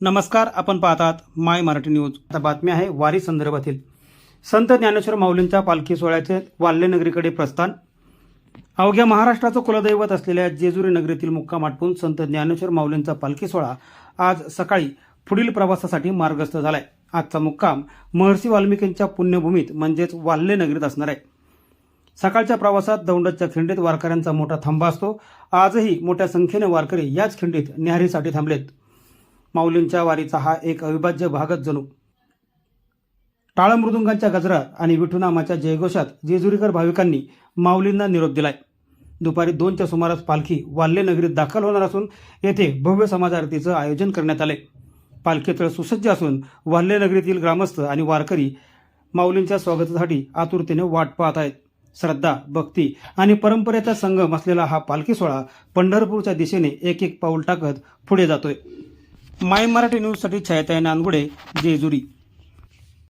नमस्कार आपण पाहतात माय मराठी न्यूज. आता बातमी आहे वारी संदर्भातील. संत ज्ञानेश्वर माऊलींच्या पालखी सोहळ्याचे वाल्ले नगरीकडे प्रस्थान. अवघ्या महाराष्ट्राचं कुलदैवत असलेल्या जेजुरी नगरीतील मुक्काम आटपून संत ज्ञानेश्वर माऊलींचा पालखी सोहळा आज सकाळी पुढील प्रवासासाठी मार्गस्थ झालाय. आजचा मुक्काम महर्षी वाल्मिकींच्या पुण्यभूमीत म्हणजेच वाल्ले नगरीत असणार आहे. सकाळच्या प्रवासात दौंडच्या खिंडीत वारकऱ्यांचा मोठा थांबा असतो. आजही मोठ्या संख्येने वारकरी याच खिंडीत न्याहारीसाठी थांबलेत. माऊलींच्या वारीचा हा एक अविभाज्य भागच जणू. टाळमृदुंगांच्या गजरात आणि विठुनामाच्या जयघोषात जेजुरीकर भाविकांनी माऊलींना निरोप दिलाय. दुपारी दोनच्या सुमारास पालखी वाल्ले नगरीत दाखल होणार असून येथे भव्य समाज आरतीचं आयोजन करण्यात आले पालखीतळ सुसज्ज असून वाल्ले नगरीतील ग्रामस्थ आणि वारकरी माऊलींच्या स्वागतासाठी आतुरतेने वाट पाहत आहेत. श्रद्धा भक्ती आणि परंपरेचा संगम असलेला हा पालखी सोहळा पंढरपूरच्या दिशेने एक एक पाऊल टाकत पुढे जातोय. माय मराठी न्यूजसाठी छायाताई नानगुडे जेजुरी.